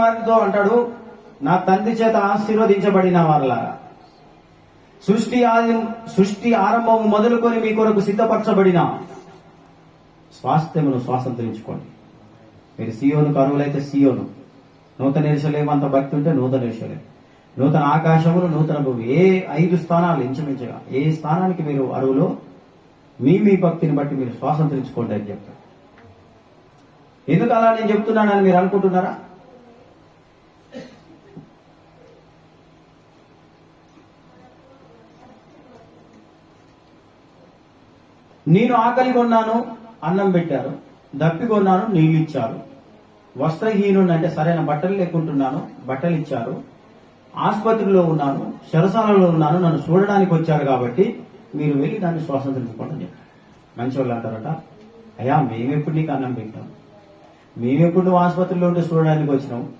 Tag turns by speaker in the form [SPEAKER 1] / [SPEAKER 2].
[SPEAKER 1] వారితో అంటాడు నా తండ్రి చేత ఆశీర్వదించబడిన వారలారా సృష్టి ఆది సృష్టి ఆరంభం మొదలుకొని మీ కొరకు సిద్ధపరచబడిన స్వాస్థ్యమును స్వాతంత్రించుకోండి మీరు సీయోను కరువులైతే సీయోను. నూతన ఎరుసలేం అంత భక్తి ఉంటే నూతన ఎరుసలేం నూతన ఆకాశములు నూతన భూమి. ఏ ఐదు స్థానాలు ఇంచుమించుగా ఏ స్థానానికి మీరు అరువులో మీ మీ భక్తిని బట్టి మీరు స్వాతంత్రించుకోండి అని చెప్తారు ఎందుకు అలా నేను చెప్తున్నానని మీరు అనుకుంటున్నారా? నేను ఆకలి కొన్నాను అన్నం పెట్టారు. దప్పి కొన్నాను నీళ్ళు ఇచ్చారు వస్త్రహీనుడు అంటే సరైన బట్టలు లేకుంటున్నాను బట్టలు ఇచ్చారు ఆసుపత్రిలో ఉన్నాను శరసాలలో ఉన్నాను నన్ను చూడడానికి వచ్చారు కాబట్టి మీరు వెళ్ళి దాన్ని స్వాతంత్రించుకోండి అని చెప్పారు. మంచి వాళ్ళు అంటారట అయ్యా మేమెప్పుడు నీకు అన్నం పెట్టాం? మేమెప్పుడు నువ్వు ఆసుపత్రిలో ఉంటే చూడడానికి వచ్చినాం